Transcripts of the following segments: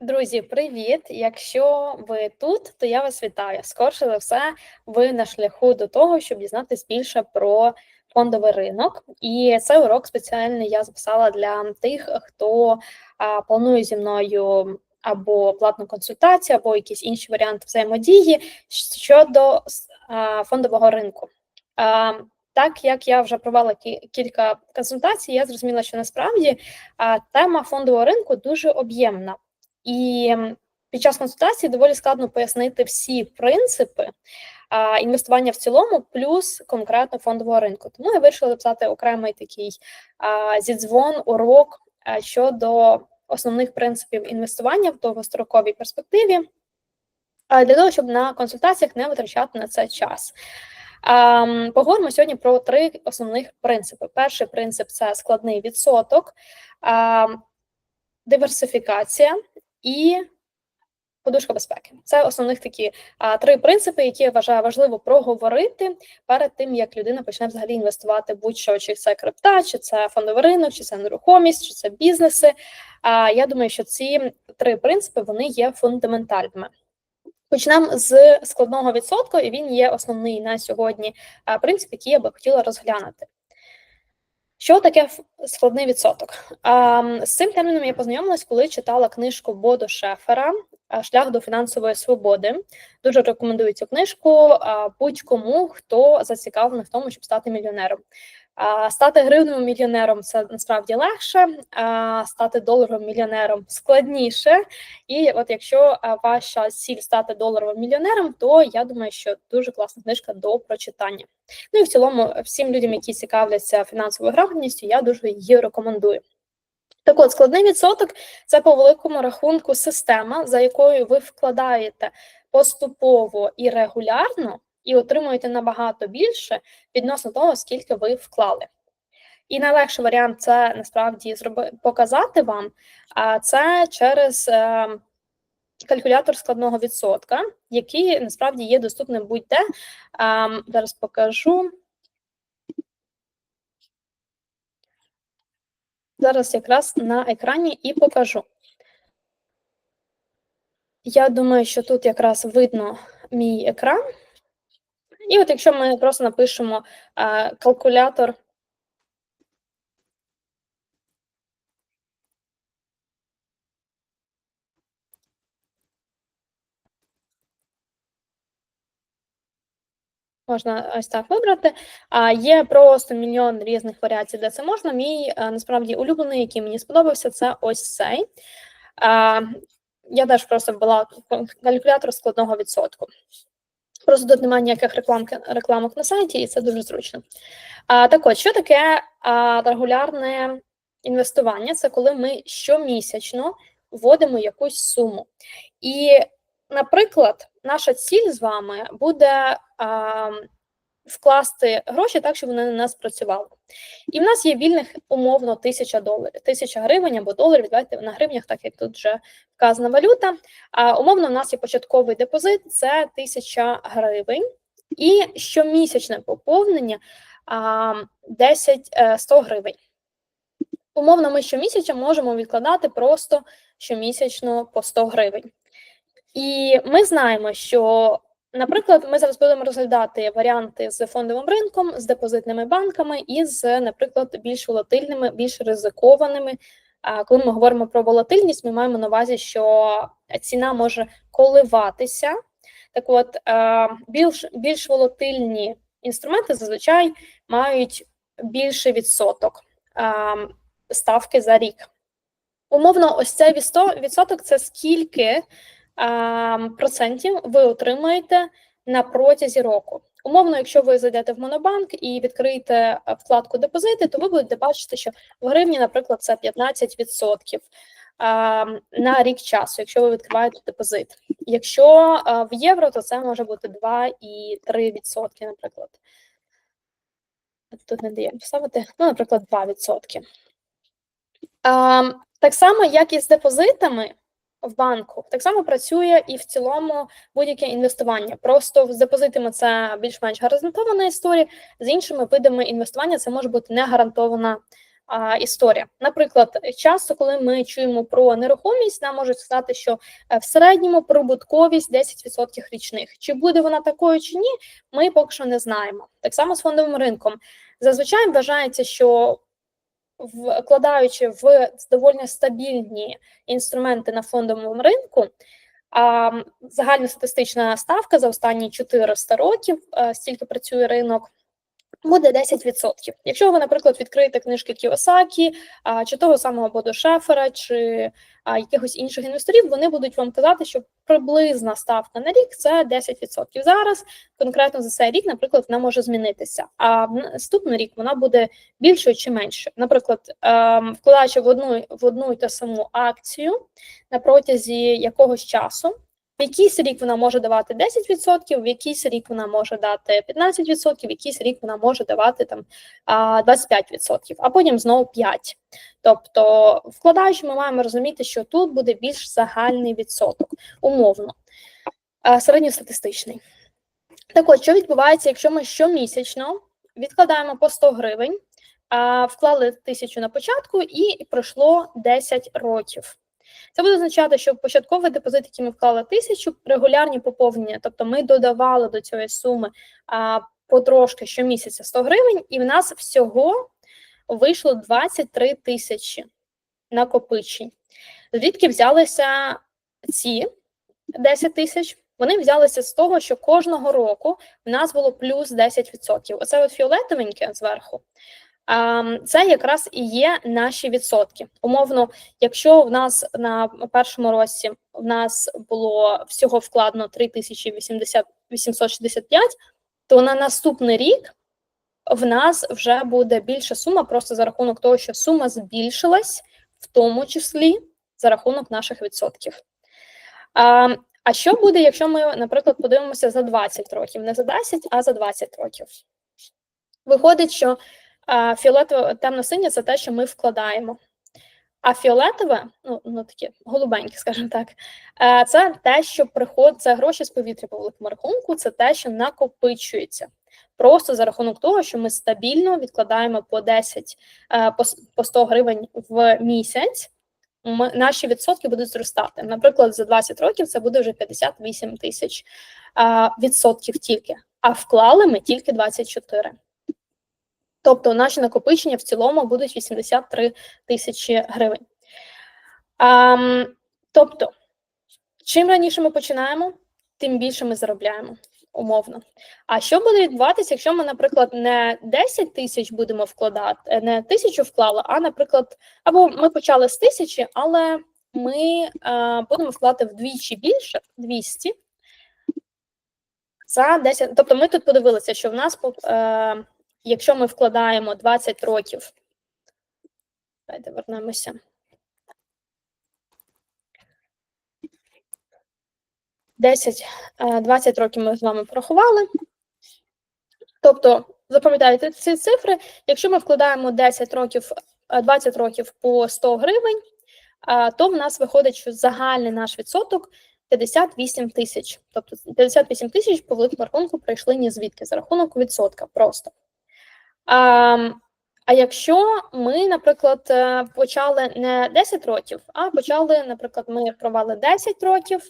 Друзі, привіт! Якщо ви тут, то я вас вітаю. Скорше за все, ви на шляху до того, щоб дізнатися більше про фондовий ринок. І цей урок спеціальний я записала для тих, хто а, планує зі мною або платну консультацію, або якісь інші варіанти взаємодії щодо а, фондового ринку. А, так як я вже провела кілька консультацій, я зрозуміла, що насправді а, тема фондового ринку дуже об'ємна. І під час консультації доволі складно пояснити всі принципи а, інвестування в цілому, плюс конкретно фондового ринку. Тому я вирішила записати окремий такий а, зідзвон, урок а, щодо основних принципів інвестування в довгостроковій перспективі, а, для того, щоб на консультаціях не витрачати на це час. А, поговоримо сьогодні про три основних принципи. Перший принцип це складний відсоток. А, Диверсифікація, і подушка безпеки. Це основних такі а, три принципи, які я вважаю важливо проговорити перед тим, як людина почне взагалі інвестувати будь-що, чи це крипта, чи це фондовий ринок, чи це нерухомість, чи це бізнеси. А я думаю, що ці три принципи вони є фундаментальними. Почнемо з складного відсотку, і він є основний на сьогодні принцип, який я би хотіла розглянути. Що таке складний відсоток? А, З цим терміном я познайомилась, коли читала книжку Бодо Шефера Шлях до фінансової свободи. Дуже рекомендую цю книжку будь-кому, хто зацікавлений в тому, щоб стати мільйонером. Стати гривневим мільйонером це насправді легше, стати доларовим мільйонером складніше. І от якщо ваша ціль стати доларовим мільйонером, то я думаю, що дуже класна книжка до прочитання. Ну і в цілому, всім людям, які цікавляться фінансовою грамотністю, я дуже її рекомендую. Так от, складний відсоток це по великому рахунку система, за якою ви вкладаєте поступово і регулярно і отримуєте набагато більше відносно того, скільки ви вклали. І найлегший варіант це насправді зроби, показати вам, це через е, калькулятор складного відсотка, який насправді є доступним будь-де. Зараз покажу. Зараз якраз на екрані і покажу. Я думаю, що тут якраз видно мій екран. І от якщо ми просто напишемо а, калкулятор. Можна ось так вибрати. А є просто мільйон різних варіацій, де це можна. Мій насправді улюблений, який мені сподобався, це ось цей. А, Я теж просто ввела калькулятор складного відсотку. Просто тут немає ніяких рекламки, рекламок на сайті, і це дуже зручно. А, Так от, що таке а, регулярне інвестування? Це коли ми щомісячно вводимо якусь суму. І, наприклад, наша ціль з вами буде а, вкласти гроші так, щоб вони на нас працювали. І в нас є вільних умовно тисяча доларів, тисяча гривень або доларів, давайте на гривнях, так як тут вже вказана валюта. А умовно, в нас є початковий депозит, це тисяча гривень, і щомісячне поповнення 10-100 е, гривень. Умовно, ми щомісяця можемо відкладати просто щомісячно по 100 гривень. І ми знаємо, що Наприклад, ми зараз будемо розглядати варіанти з фондовим ринком, з депозитними банками і з, наприклад, більш волатильними, більш ризикованими. Коли ми говоримо про волатильність, ми маємо на увазі, що ціна може коливатися. Так от, більш більш волатильні інструменти зазвичай мають більший відсоток ставки за рік. Умовно, ось цей відсоток це скільки процентів ви отримаєте на протязі року. Умовно, якщо ви зайдете в Монобанк і відкриєте вкладку депозити, то ви будете бачити, що в гривні, наприклад, це 15% на рік часу, якщо ви відкриваєте депозит. Якщо в євро, то це може бути 2,3%, наприклад. Тут не даємо поставити, ну, наприклад, 2%. Так само, як і з депозитами в банку. Так само працює і в цілому будь-яке інвестування. Просто з депозитами це більш-менш гарантована історія, з іншими видами інвестування це може бути не гарантована а, історія. Наприклад, часто, коли ми чуємо про нерухомість, нам можуть сказати, що е, в середньому прибутковість 10% річних. Чи буде вона такою чи ні, ми поки що не знаємо. Так само з фондовим ринком. Зазвичай вважається, що вкладаючи в доволі стабільні інструменти на фондовому ринку, а загальностатистична ставка за останні 400 років, е, стільки працює ринок, буде 10%. Якщо ви, наприклад, відкриєте книжки Кіосакі, а, чи того самого Бодо Шефера, чи якихось інших інвесторів, вони будуть вам казати, що приблизна ставка на рік це 10%. Зараз конкретно за цей рік, наприклад, вона може змінитися. А в наступний рік вона буде більшою чи меншою. Наприклад, ем, вкладаючи в одну в одну і ту саму акцію на протязі якогось часу. В якийсь рік вона може давати 10%, в якийсь рік вона може дати 15%, в якийсь рік вона може давати там 25%, а потім знову 5%. Тобто, вкладаючи, ми маємо розуміти, що тут буде більш загальний відсоток, умовно, середньостатистичний. Так от, що відбувається, якщо ми щомісячно відкладаємо по 100 гривень, вклали тисячу на початку і пройшло 10 років. Це буде означати, що початковий депозит, який ми вклали тисячу, регулярні поповнення, тобто ми додавали до цієї суми а, потрошки щомісяця 100 гривень, і в нас всього вийшло 23 тисячі накопичень. Звідки взялися ці 10 тисяч? Вони взялися з того, що кожного року в нас було плюс 10%. Оце от фіолетовеньке зверху. Це якраз і є наші відсотки. Умовно, якщо в нас на першому році в нас було всього вкладено 3865, то на наступний рік в нас вже буде більша сума, просто за рахунок того, що сума збільшилась, в тому числі за рахунок наших відсотків. А а що буде, якщо ми, наприклад, подивимося за 20 років, не за 10, а за 20 років? Виходить, що Фіолетове темно-синє це те, що ми вкладаємо. А фіолетове, ну ну таке голубеньке, скажімо так, е, це те, що приходить, це гроші з повітря по великому рахунку, це те, що накопичується. Просто за рахунок того, що ми стабільно відкладаємо по 10, е, по 100 гривень в місяць, наші відсотки будуть зростати. Наприклад, за 20 років це буде вже 58 тисяч відсотків тільки, а вклали ми тільки 24. Тобто наші накопичення в цілому будуть 83 тисячі гривень. А, Тобто, чим раніше ми починаємо, тим більше ми заробляємо умовно. А що буде відбуватися, якщо ми, наприклад, не 10 тисяч будемо вкладати, не тисячу вклали, а, наприклад, або ми почали з тисячі, але ми а, будемо вкладати вдвічі більше 200 за 10. Тобто, ми тут подивилися, що в нас. А, якщо ми вкладаємо 20 років, давайте вернемося. Десять, 20 років ми з вами порахували. Тобто, запам'ятайте ці цифри. Якщо ми вкладаємо 10 років, 20 років по 100 гривень, то в нас виходить, що загальний наш відсоток 58 тисяч. Тобто 58 тисяч по великому рахунку прийшли ні звідки за рахунок відсотка просто. А а якщо ми, наприклад, е, почали не 10 років, а почали, наприклад, ми провали 10 років,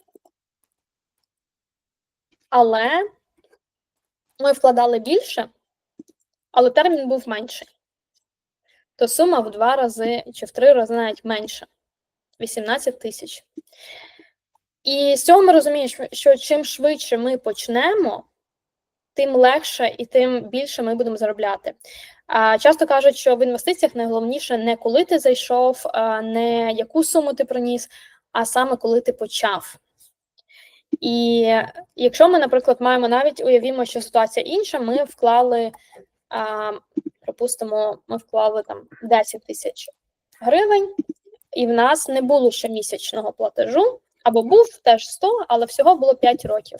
але ми вкладали більше, але термін був менший, то сума в два рази чи в три рази навіть менша 18 тисяч. І з цього ми розуміємо, що чим швидше ми почнемо, тим легше і тим більше ми будемо заробляти. Часто кажуть, що в інвестиціях найголовніше не коли ти зайшов, не яку суму ти приніс, а саме коли ти почав. І якщо ми, наприклад, маємо навіть уявімо, що ситуація інша, ми вклали, припустимо, ми вклали там 10 тисяч гривень, і в нас не було ще місячного платежу, або був теж 100, але всього було 5 років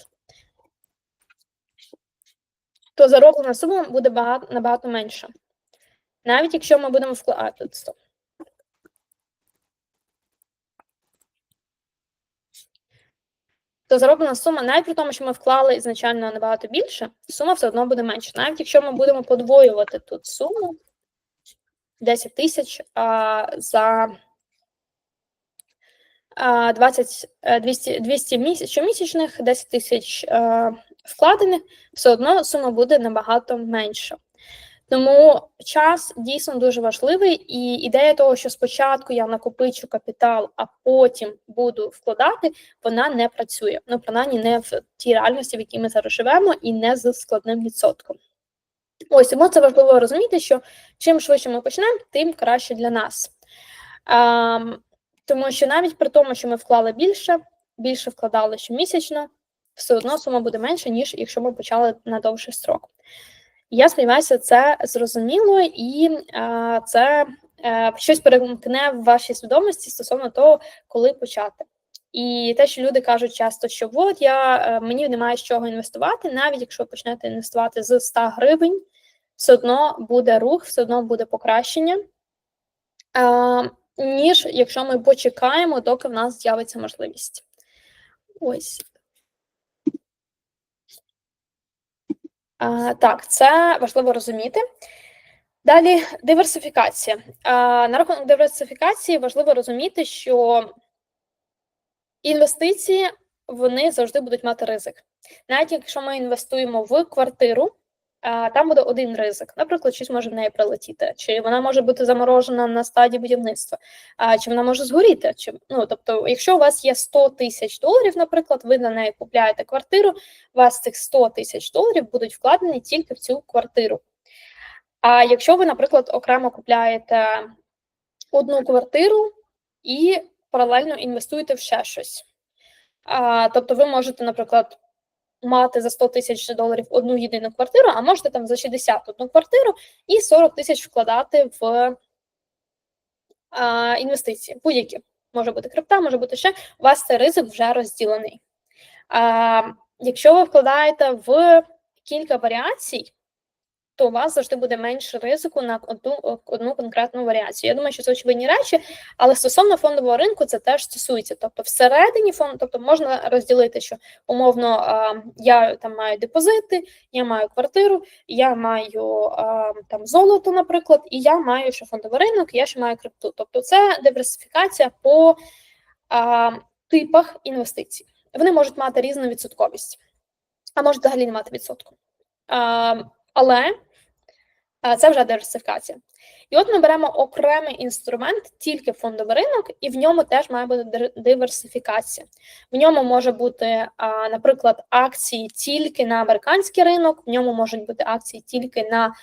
то зароблена сума буде багато, набагато менша. Навіть якщо ми будемо вкладати. То зароблена сума, навіть при тому, що ми вклали ізначально набагато більше, сума все одно буде менша. Навіть якщо ми будемо подвоювати тут суму, 10 тисяч за 20, 200, 200 місяць, щомісячних, 10 тисяч вкладених, все одно сума буде набагато менша. Тому час дійсно дуже важливий, і ідея того, що спочатку я накопичу капітал, а потім буду вкладати, вона не працює. Ну, принаймні, не в тій реальності, в якій ми зараз живемо, і не з складним відсотком. Ось тому це важливо розуміти, що чим швидше ми почнемо, тим краще для нас. А, тому що навіть при тому, що ми вклали більше, більше вкладали щомісячно, все одно сума буде менша, ніж якщо ми почали на довший строк. Я сподіваюся, це зрозуміло і а, це а, е, щось перемкне в вашій свідомості стосовно того, коли почати. І те, що люди кажуть часто, що от я е, мені немає з чого інвестувати, навіть якщо почнете інвестувати з 100 гривень, все одно буде рух, все одно буде покращення, а, ніж якщо ми почекаємо, доки в нас з'явиться можливість. Ось. Так, це важливо розуміти. Далі диверсифікація. На рахунок диверсифікації важливо розуміти, що інвестиції вони завжди будуть мати ризик. Навіть якщо ми інвестуємо в квартиру, там буде один ризик. Наприклад, щось може в неї прилетіти, чи вона може бути заморожена на стадії будівництва, чи вона може згоріти. Чи ну тобто, якщо у вас є 100 тисяч доларів, наприклад, ви на неї купляєте квартиру, у вас цих 100 тисяч доларів будуть вкладені тільки в цю квартиру. А якщо ви, наприклад, окремо купляєте одну квартиру і паралельно інвестуєте в ще щось. А, Тобто, ви можете, наприклад, мати за 100 тисяч доларів одну єдину квартиру, а можете там за 60 одну квартиру і 40 тисяч вкладати в а, інвестиції. Будь-які. Може бути крипта, може бути ще. У вас цей ризик вже розділений. А, Якщо ви вкладаєте в кілька варіацій, то у вас завжди буде менше ризику на одну одну конкретну варіацію. Я думаю, що це очевидні речі, але стосовно фондового ринку це теж стосується. Тобто, всередині фонду, тобто можна розділити, що умовно я там маю депозити, я маю квартиру, я маю там золото, наприклад, і я маю ще фондовий ринок, я ще маю крипту. Тобто, це диверсифікація по типах інвестицій. Вони можуть мати різну відсотковість, а можуть взагалі не мати відсотку. Але це вже диверсифікація. І от ми беремо окремий інструмент, тільки фондовий ринок, і в ньому теж має бути диверсифікація. В ньому може бути, наприклад, акції тільки на американський ринок, в ньому можуть бути акції тільки на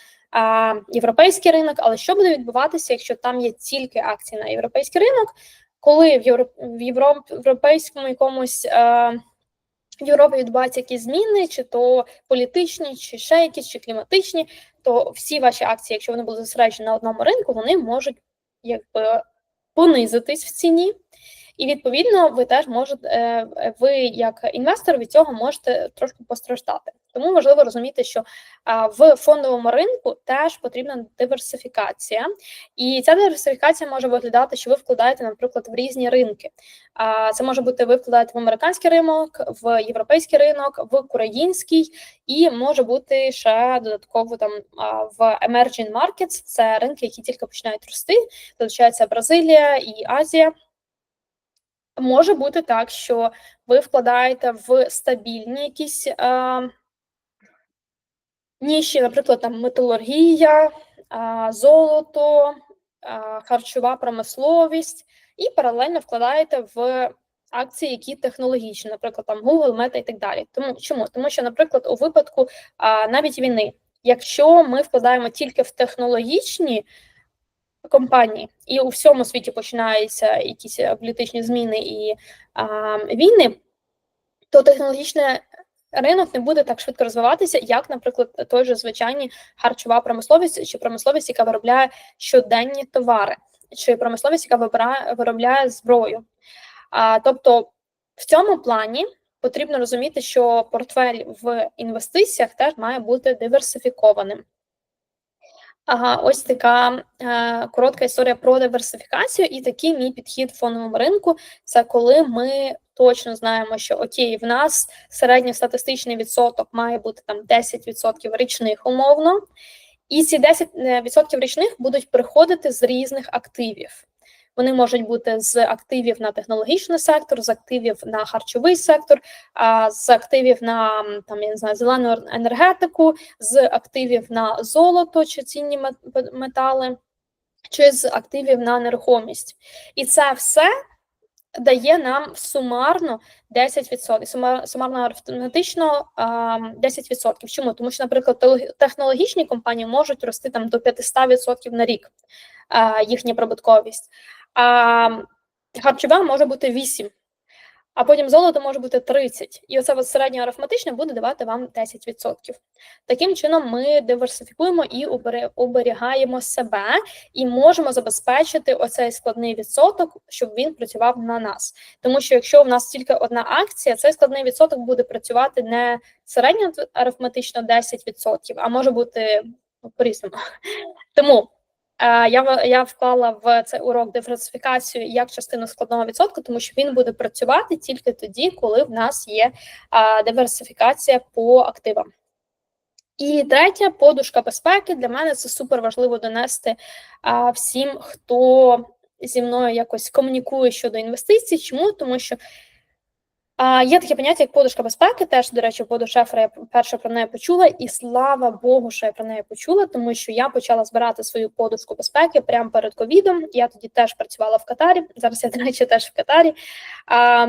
європейський ринок. Але що буде відбуватися, якщо там є тільки акції на європейський ринок, коли в європейському якомусь в Європі відбуваються якісь зміни, чи то політичні, чи ще якісь, чи кліматичні, то всі ваші акції, якщо вони будуть зосереджені на одному ринку, вони можуть якби понизитись в ціні. І відповідно ви теж можете, е, ви як інвестор від цього можете трошки постраждати. Тому важливо розуміти, що в фондовому ринку теж потрібна диверсифікація, і ця диверсифікація може виглядати, що ви вкладаєте, наприклад, в різні ринки. Це може бути ви вкладаєте в американський ринок, в європейський ринок, в український, і може бути ще додатково там в emerging markets, це ринки, які тільки починають рости. Долучаються Бразилія і Азія. Може бути так, що ви вкладаєте в стабільні якісь е, ніші, наприклад, там металургія, е, золото, е, харчова промисловість, і паралельно вкладаєте в акції, які технологічні, наприклад, там Google, Meta і так далі. Тому чому? Тому що, наприклад, у випадку е, навіть війни, якщо ми вкладаємо тільки в технологічні компанії, і у всьому світі починаються якісь е, політичні зміни і а, війни, то технологічний ринок не буде так швидко розвиватися, як, наприклад, той же звичайні харчова промисловість чи промисловість, яка виробляє щоденні товари, чи промисловість, яка виробляє зброю. А, Тобто в цьому плані. Потрібно розуміти, що портфель в інвестиціях теж має бути диверсифікованим. Ага, ось така е, коротка історія про диверсифікацію, і такий мій підхід в фондовому ринку це коли ми точно знаємо, що окей, в нас середньостатистичний відсоток має бути там 10% річних умовно, І ці 10% річних будуть приходити з різних активів. Вони можуть бути з активів на технологічний сектор, з активів на харчовий сектор, з активів на там я не знаю зелену енергетику, з активів на золото чи цінні метали, чи з активів на нерухомість. І це все дає нам сумарно 10%, сумарно арифметично 10%. Чому? Тому що, наприклад, технологічні компанії можуть рости там до 500% на рік їхня прибутковість, а харчова може бути 8%. А потім золото може бути 30, і оце середнє арифметичне буде давати вам 10%. Таким чином, ми диверсифікуємо і уберігаємо себе, і можемо забезпечити оцей складний відсоток, щоб він працював на нас. Тому що якщо в нас тільки одна акція, цей складний відсоток буде працювати не середньо арифметично 10%, а може бути ну, по-різному. Тому я я вклала в цей урок диверсифікацію як частину складного відсотку, тому що він буде працювати тільки тоді, коли в нас є диверсифікація по активам. І третя подушка безпеки для мене це супер важливо донести а, всім, хто зі мною якось комунікує щодо інвестицій. Чому? Тому що а, Є таке поняття, як подушка безпеки. Теж, до речі, поду Шефера я перше про неї почула, і слава Богу, що я про неї почула, тому що я почала збирати свою подушку безпеки прямо перед ковідом. Я тоді теж працювала в Катарі. Зараз я, до речі, теж в Катарі. А,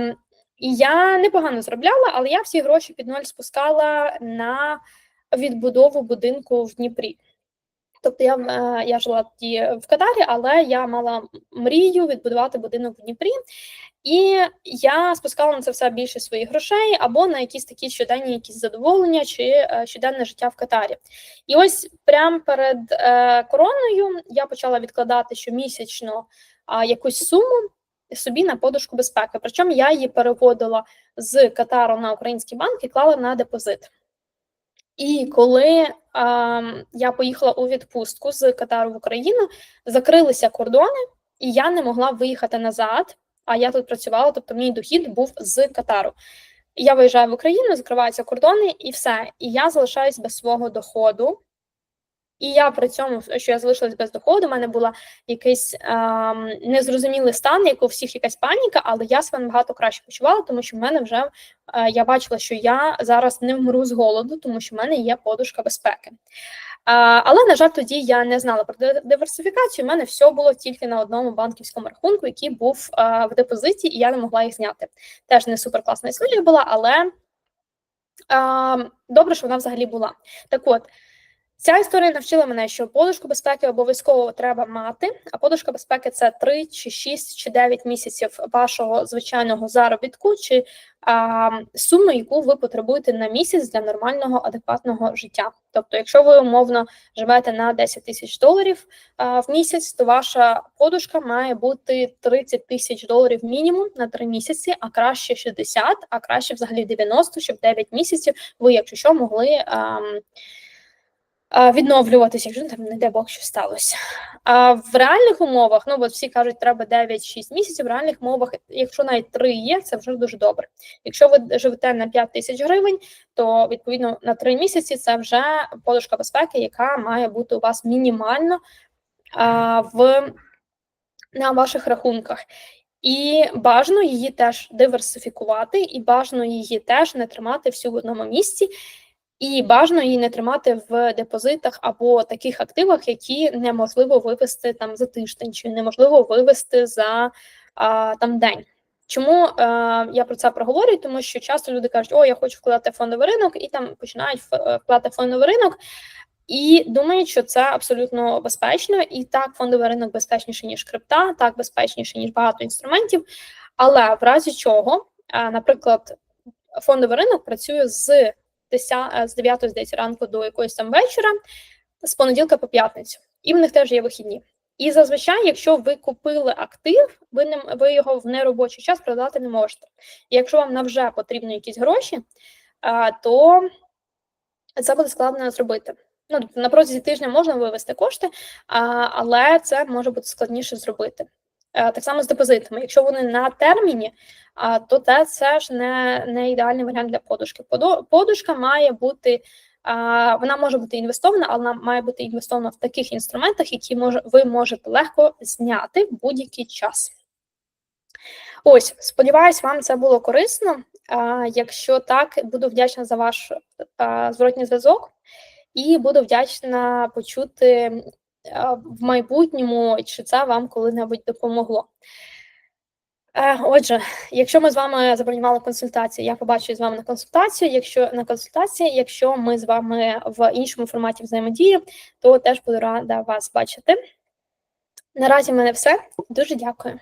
І я непогано зробляла, але я всі гроші під ноль спускала на відбудову будинку в Дніпрі. Тобто я е, я жила тоді в Катарі, але я мала мрію відбудувати будинок в Дніпрі. І я спускала на це все більше своїх грошей або на якісь такі щоденні якісь задоволення чи е, щоденне життя в Катарі. І ось прямо перед е, короною я почала відкладати щомісячно якусь суму собі на подушку безпеки. Причому я її переводила з Катару на український банк і клала на депозит. І коли е, я поїхала у відпустку з Катару в Україну, закрилися кордони, і я не могла виїхати назад а я тут працювала, тобто мій дохід був з Катару. Я виїжджаю в Україну, закриваються кордони і все. І я залишаюсь без свого доходу. І я при цьому, що я залишилась без доходу, у мене була якийсь ем, незрозумілий стан, як у всіх якась паніка, але я себе набагато краще почувала, тому що в мене вже е, я бачила, що я зараз не вмру з голоду, тому що в мене є подушка безпеки. Але на жаль, тоді я не знала про диверсифікацію. У мене все було тільки на одному банківському рахунку, який був в депозиті, і я не могла їх зняти. Теж не супер класна історія була, але добре, що вона взагалі була. Так от. Ця історія навчила мене, що подушку безпеки обов'язково треба мати. А подушка безпеки це 3, чи 6, чи 9 місяців вашого звичайного заробітку, чи а, суму, яку ви потребуєте на місяць для нормального адекватного життя. Тобто, якщо ви умовно живете на 10 тисяч доларів а, в місяць, то ваша подушка має бути 30 тисяч доларів мінімум на 3 місяці, а краще 60, а краще взагалі 90, щоб 9 місяців ви, якщо що, могли. А, відновлюватися, якщо там, не дай Бог, що сталося. А в реальних умовах, ну от всі кажуть, треба 9-6 місяців. В реальних умовах, якщо навіть 3 є, це вже дуже добре. Якщо ви живете на 5 тисяч гривень, то відповідно на 3 місяці це вже подушка безпеки, яка має бути у вас мінімально а, в на ваших рахунках. І бажано її теж диверсифікувати, і бажано її теж не тримати всю в одному місці. І бажано її не тримати в депозитах або таких активах, які неможливо вивести там за тиждень, чи неможливо вивести за а, там день. Чому е, я про це проговорюю? Тому що часто люди кажуть, о, я хочу вкладати фондовий ринок, і там починають е, вкладати фондовий ринок, і думають, що це абсолютно безпечно, і так фондовий ринок безпечніше ніж крипта, так безпечніше ніж багато інструментів. Але в разі чого, е, наприклад, фондовий ринок працює з 10, е, з 9 здається, ранку до якоїсь там вечора, з понеділка по п'ятницю, і в них теж є вихідні. І зазвичай, якщо ви купили актив, ви не ви його в неробочий час продати не можете. І якщо вам навже потрібні якісь гроші, а, то це буде складно зробити. Ну, тобто на протязі тижня можна вивести кошти, а, але це може бути складніше зробити. А, так само з депозитами. Якщо вони на терміні, то це, це ж не не ідеальний варіант для подушки. Подушка має бути вона може бути інвестована, але вона має бути інвестована в таких інструментах, які може, ви можете легко зняти в будь-який час. Ось, сподіваюсь, вам це було корисно. Якщо так, буду вдячна за ваш зворотній зв'язок і буду вдячна почути в майбутньому, чи це вам коли-небудь допомогло. Е, Отже, якщо ми з вами забронювали консультацію, я побачу з вами на консультацію. Якщо на консультації, якщо ми з вами в іншому форматі взаємодії, то теж буду рада вас бачити. Наразі в мене все. Дуже дякую.